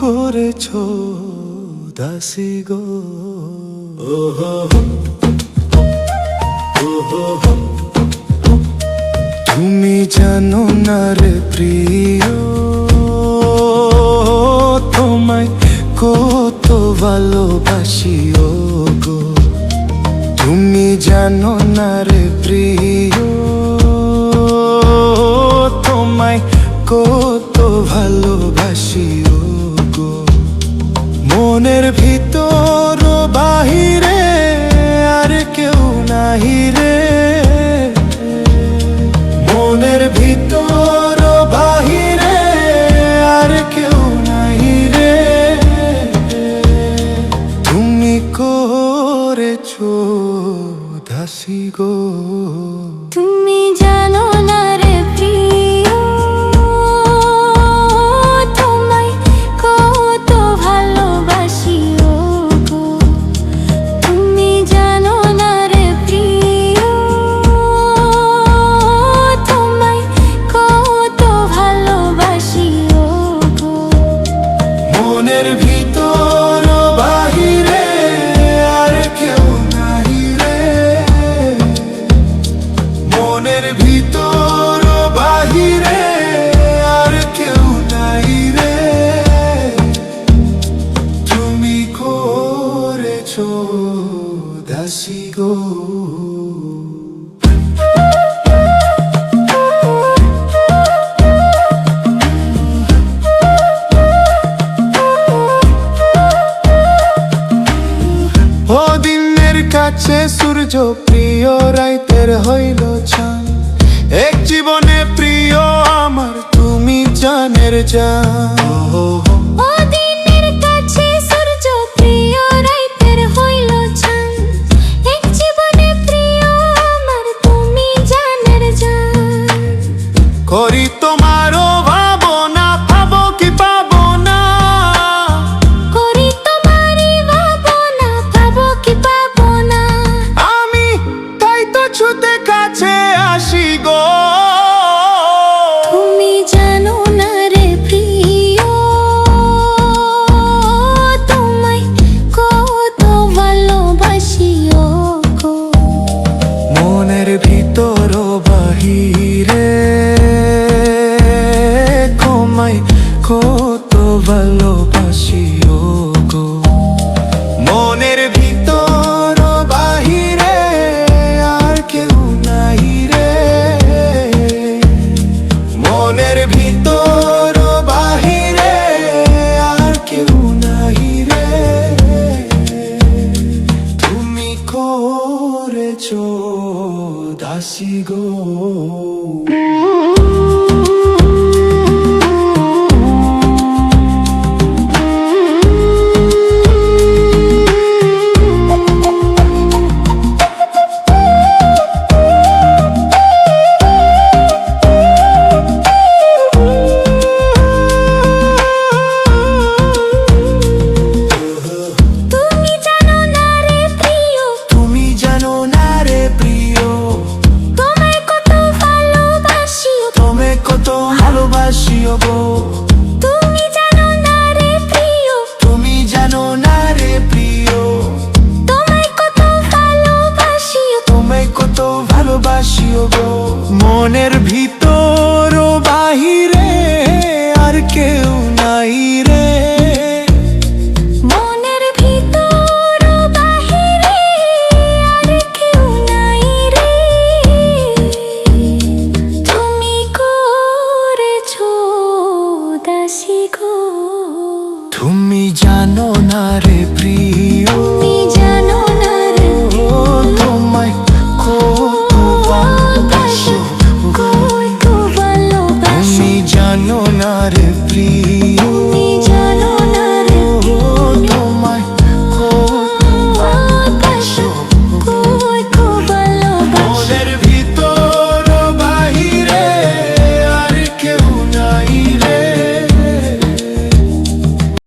করেছ দাসী গো? তুমি জানো না রে প্রিয়, তোমায় কত ভালোবাসি গো। তুমি জানো না রে প্রিয় গো তুমি জানো না রে প্রিয় তোমায় কত ভালোবাসি ও গো। তুমি জানো না রে প্রিয় তোমায় কত ভালোবাসি ও গো। মনের ভিতর গো। ও দিনের কাছে সূর্য প্রিয়, রাইতের হইল চান এক জীবনে প্রিয় আমার, তুমি জানের জান মনের ভিতর বাহিরে আর কেউ নাহি রে। তুমি করেছ দাসী গো। জানো না রে প্রিয়। তুমি জানো না রে তোমায় কত ভালোবাসি। তুমি জানো না রে প্রিয়।